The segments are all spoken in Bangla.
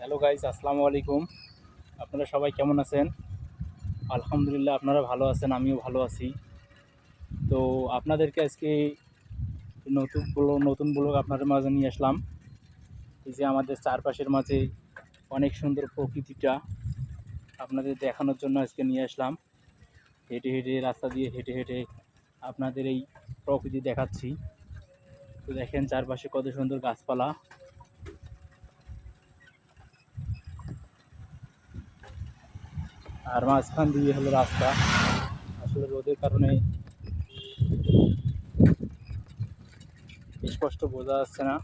হ্যালো গাইজ আসসালামু আলাইকুম। আপনারা সবাই কেমন আছেন? আলহামদুলিল্লাহ আপনারা ভালো আছেন, আমিও ভালো আছি। তো আপনাদেরকে আজকে নতুন ব্লগ নতুন ব্লগ আপনাদের মাঝে নিয়ে আসলাম। এই যে আমাদের চারপাশের মাঝে অনেক সুন্দর প্রকৃতিটা আপনাদের দেখানোর জন্য আজকে নিয়ে আসলাম। হেঁটে হেঁটে রাস্তা দিয়ে হেঁটে হেঁটে আপনাদের এই প্রকৃতি দেখাচ্ছি। তো দেখেন চারপাশে কত সুন্দর গাছপালা। আর মাঝখান দিয়ে হলো রাস্তা। আসলে রোদের কারণে স্পষ্ট বোঝা যাচ্ছে না।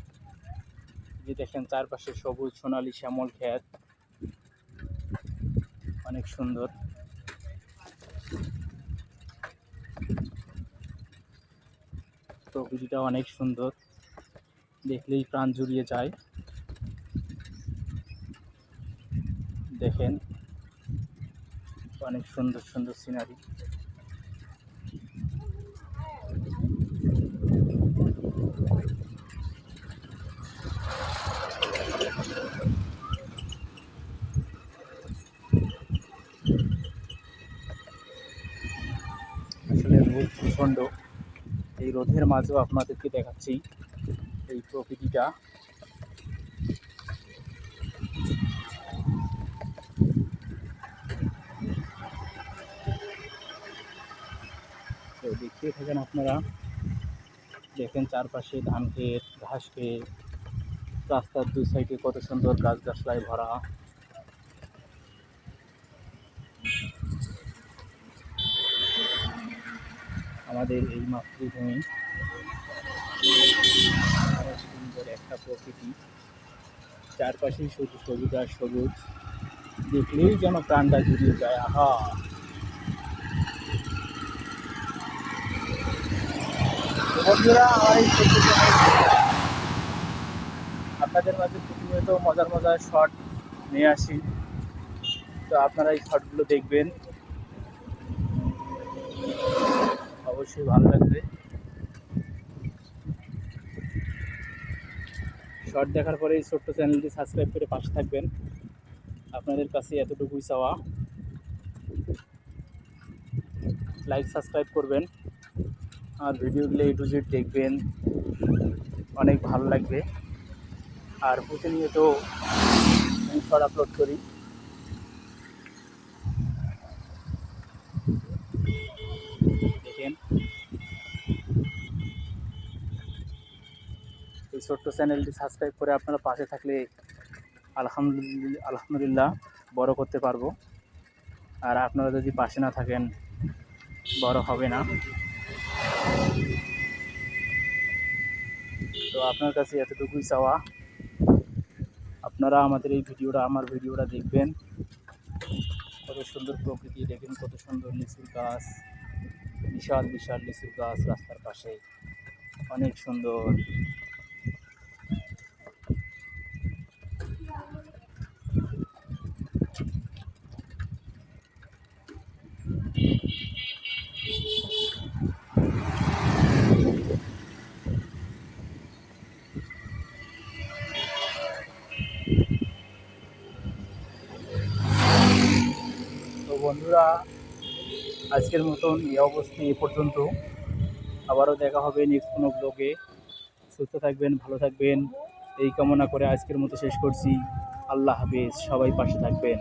যে দেখেন চারপাশে সবুজ সোনালি শ্যামল ক্ষেত। অনেক সুন্দর। প্রকৃতিটা অনেক সুন্দর। দেখলেই প্রাণ জুড়িয়ে যায়। দেখেন অনেক সুন্দর সুন্দর সিনারি আসলে রোদ এই রোদের মাঝেও আপনাদেরকে দেখাচ্ছি এই প্রকৃতিটা। দেখতে থাকেন আপনারা। দেখেন চারপাশে ধান ক্ষেত, ঘাস ক্ষেত, রাস্তার দুই সাইডে কত সুন্দর গাছ গাছলায় ভরা। আমাদের এই মাতৃভূমি। সুন্দর একটা প্রকৃতি। চারপাশেই শুধু সবুজ আর সবুজ। দেখলেই যেন প্রাণটা জুড়িয়ে যায়। আহা! আপনাদের মাঝে প্রতিনিয়ত মজার মজার শট নিয়ে আসি। তো আপনারা এই শটগুলো দেখবেন। অবশ্যই ভালো লাগবে। শর্ট দেখার পরে এই ছোট্ট চ্যানেলটি সাবস্ক্রাইব করে পাশে থাকবেন। আপনাদের কাছে এতটুকুই চাওয়া। লাইক সাবস্ক্রাইব করবেন। আর ভিডিওগুলো এ টু দেখবেন। অনেক ভালো লাগবে। আর প্রতিনিয়ত শর্ট আপলোড করি। দেখেন। এই ছোট্ট চ্যানেলটি সাবস্ক্রাইব করে আপনারা পাশে থাকলে আলহামদুলিল্লাহ আলহামদুলিল্লাহ বড় করতে পারব। আর আপনারা যদি পাশে না থাকেন, বড় হবে না। তো আপনার কাছে এতটুকুই চাওয়া। আপনারা আমাদের এই ভিডিওটা, আমার ভিডিওটা দেখবেন। কত সুন্দর প্রকৃতি, দেখেন কত সুন্দর লিচুর গাছ। বিশাল বিশাল লিচুর গাছ রাস্তার পাশে। অনেক সুন্দর। বন্ধুরা, আজকের মতন এই অবস্থা এ পর্যন্ত। আবারও দেখা হবে নেক্সট কোনো ব্লগে সুস্থ থাকবেন, ভালো থাকবেন। এই কামনা করে আজকের মতো শেষ করছি। আল্লাহ হাফেজ, সবাই পাশে থাকবেন।